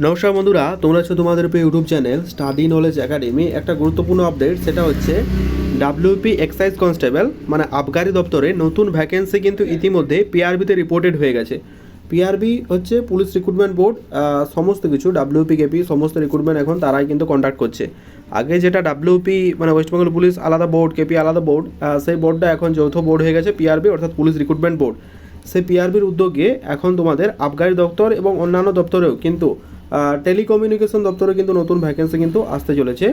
নমস্কার বন্ধুরা, তোমরা আছো তোমাদের প্রিয় YouTube channel study knowledge academy একটা গুরুত্বপূর্ণ আপডেট সেটা হচ্ছে ডাব্লিউপি এক্সাইজ কনস্টেবল মানে আবগারি দপ্তরে নতুন ভ্যাকেন্সি কিন্তু ইতিমধ্যে পিআরবিতে রিপোর্টেড হয়ে গেছে। পিআরবি হচ্ছে পুলিশ রিক্রুটমেন্ট বোর্ড সমস্ত কিছু ডাব্লিউপি কেপি সমস্ত রিক্রুটমেন্ট এখন তারাই কিন্তু কন্ডাক্ট করছে। আগে যেটা ডাব্লিউপি মানে ওয়েস্ট বেঙ্গল পুলিশ আলাদা বোর্ড কেপি আলাদা বোর্ড সেই বোর্ডটা এখন যৌথ বোর্ড হয়ে গেছে পিআরবি অর্থাৎ পুলিশ রিক্রুটমেন্ট বোর্ড সেই পিআরবির উদ্যোগে এখন তোমাদের আবগারি দপ্তর এবং অন্যান্য দপ্তরেও কিন্তু টেলিকমিউনিকেশন দপ্তরে কিন্তু নতুন ভ্যাকেন্সি কিন্তু আসতে চলেছে।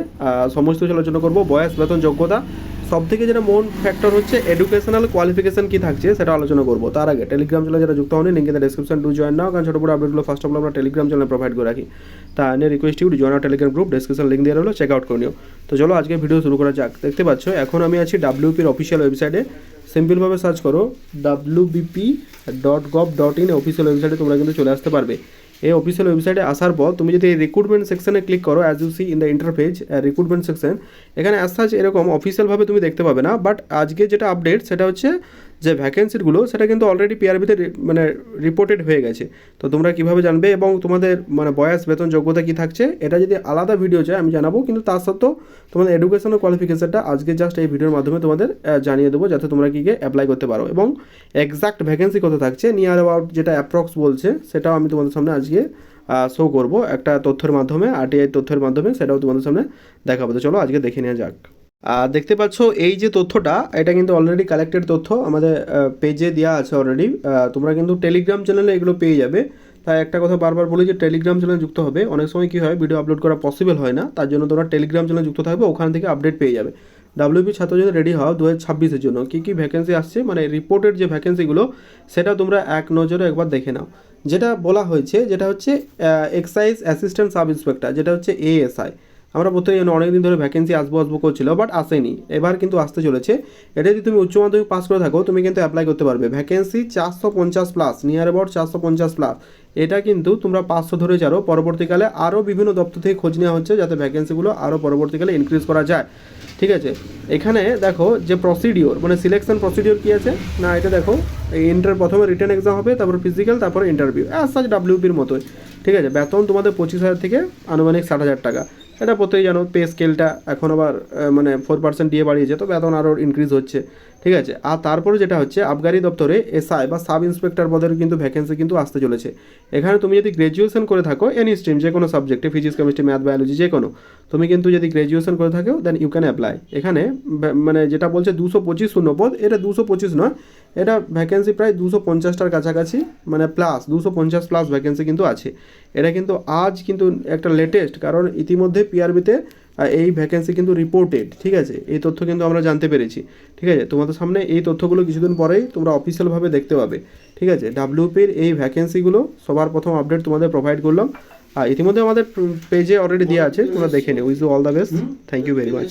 সমস্ত কিছু আলোচনা করব, বয়স, বেতন, যোগ্যতা সব থেকে যেটা মন ফ্যাক্টর হচ্ছে এডুকেশনাল কোয়ালিফিকেশন কি থাকছে সেটা আলোচনা করব। তার আগে টেলিগ্রাম চ্যানেল যারা যুক্ত হয়নি লিঙ্কে ডিসক্রিপশন টু জয়েন নাও, কারণ ছোটো বড় আপডেটগুলো ফার্স্ট অফ অল আমরা টেলিগ্রাম চ্যানেলে প্রোভাইড করে রাখি। তা নিয়ে request you join Telegram group description link দিয়ে রইল চেক আউট করে নিও। তো চলো আজকে ভিডিও শুরু করা যাক। দেখতে পাচ্ছ, এখন আমি আছি ডাব্লিউপির অফিসিয়াল ওয়েবসাইটে সিম্পলভাবে সার্চ করো WBP dot gov dot in official ওয়েবসাইটে তোমরা কিন্তু চলে আসতে পারবে। এই অফিসিয়াল ওয়েবসাইটে আসার পর তুমি যদি এই রিক্রুটমেন্ট সেকশনে ক্লিক করো as you see in the interface recruitment section এখানে সাচ এরকম অফিসিয়ালভাবে তুমি দেখতে পাবে না বাট আজকে যেটা আপডেট সেটা হচ্ছে যে ভ্যাকেন্সিগুলো সেটা কিন্তু অলরেডি পিআরবিতে মানে রিপোর্টেড হয়ে গেছে। তো তোমরা কীভাবে জানবে এবং তোমাদের মানে বয়স, বেতন, যোগ্যতা কি থাকছে, এটা যদি আলাদা ভিডিও চাই, আমি জানাব। কিন্তু তার সত্ত্বেও তোমাদের এডুকেশনাল কোয়ালিফিকেশনটা আজকে জাস্ট এই ভিডিওর মাধ্যমে তোমাদের জানিয়ে দেবো, যাতে তোমরা কি অ্যাপ্লাই করতে পারো। এবং এক্সাক্ট ভ্যাকেন্সি কত থাকছে নিয়ার অ্যাবাউট যেটা অ্যাপ্রক্স বলছে, সেটাও আমি তোমাদের সামনে আজকে শো করব। একটা তথ্যের মাধ্যমে আরটিআই তথ্যের মাধ্যমে, সেটাও তোমাদের সামনে দেখাবো। তো চলো আজকে দেখে নেওয়া যাক। দেখতে পাচ্ছ, এই যে তথ্যটা, এটা কিন্তু অলরেডি কালেক্টেড তথ্য, আমাদের পেজে দেওয়া আছে অলরেডি তোমরা কিন্তু টেলিগ্রাম চ্যানেলে এগুলো পেয়ে যাবে। তাই একটা কথা বারবার বলি যে টেলিগ্রাম চ্যানেল যুক্ত হবে। অনেক সময় কী হয় ভিডিও আপলোড করা পসিবল হয় না। তার জন্য তোমরা টেলিগ্রাম চ্যানেল যুক্ত থাকবে, ওখান থেকে আপডেট পেয়ে যাবে। ডাব্লিউপি ছাত্র যদি রেডি হও দু হাজার ছাব্বিশের জন্য। কী কী ভ্যাকেন্সি আসছে? মানে রিপোর্টেড যে ভ্যাকেন্সিগুলো সেটা তোমরা এক নজরে একবার দেখে নাও। যেটা বলা হয়েছে, যেটা হচ্ছে এক্সাইজ অ্যাসিস্ট্যান্ট সাব ইন্সপেক্টর যেটা হচ্ছে এএসআই আমরা জানি অনেকদিন ধরে ভ্যাকেন্সি আসব আসব করছিল বাট আসেনি। এবার কিন্তু আসতে চলেছে। এটা যদি তুমি উচ্চ মাধ্যমিক পাস করে থাকো, তুমি কিন্তু অ্যাপ্লাই করতে পারবে। ভ্যাকেন্সি চারশো পঞ্চাশ প্লাস নিয়ার অ্যাবাউট চারশো পঞ্চাশ প্লাস এটা কিন্তু তোমরা পাঁচশো ধরে যারো। পরবর্তীকালে আরও বিভিন্ন দপ্তর থেকে খোঁজ নেওয়া হচ্ছে, যাতে ভ্যাকেন্সিগুলো আরও পরবর্তীকালে ইনক্রিজ করা যায়। ঠিক আছে? এখানে দেখো যে প্রসিডিওর মানে সিলেকশন প্রসিডিওর কী আছে? না, এটা দেখো, এই ইন্টার প্রথমে রিটার্ন এক্সাম হবে, তারপর ফিজিক্যাল তারপর ইন্টারভিউ অ্যাজ সাচ ডাব্লিউপির মতোই। ঠিক আছে? বেতন তোমাদের পঁচিশ হাজার থেকে আনুমানিক ষাট হাজার টাকা। এটা প্রত্যেকেই জানো পে স্কেলটা এখন আবার মানে ফোর পার্সেন্ট দিয়ে বাড়িয়েছে তো বেতন আরও ইনক্রিজ হচ্ছে, ঠিক আছে? আর তারপরে যেটা হচ্ছে আবগারি দপ্তরে এসআই বা সাব ইন্সপেক্টর পদের কিন্তু ভ্যাকেন্সি কিন্তু আসতে চলেছে। এখানে তুমি যদি গ্র্যাজুয়েশন করে থাকো এনি স্ট্রিম যে কোনো সাবজেক্টে ফিজিক্স কেমিস্ট্রি ম্যাথ বায়োলজি যে কোনো তুমি কিন্তু যদি গ্র্যাজুয়েশন করে থাকো দেন ইউ ক্যান অ্যাপ্লাই এখানে মানে যেটা বলছে দুশো পঁচিশ শূন্য পদ, এটা দুশো পঁচিশ নয়, এটা ভ্যাকেন্সি প্রায় দুশো পঞ্চাশটার কাছাকাছি মানে প্লাস দুশো পঞ্চাশ প্লাস ভ্যাকেন্সি কিন্তু আছে। এটা কিন্তু আজ কিন্তু একটা লেটেস্ট কারণ ইতিমধ্যে পিআরবিতে এই ভ্যাকেন্সি কিন্তু রিপোর্টেড ঠিক আছে? এই তথ্য কিন্তু আমরা জানতে পেরেছি, ঠিক আছে? তোমাদের সামনে এই তথ্যগুলো কিছুদিন পরেই তোমরা অফিসিয়ালভাবে দেখতে পাবে, ঠিক আছে? ডাব্লিউপির এই ভ্যাকেন্সিগুলো সবার প্রথম আপডেট তোমাদের প্রোভাইড করলাম। আর ইতিমধ্যে আমাদের পেজে অলরেডি দেওয়া আছে, তোমরা দেখে নিও। With all the best thank you very much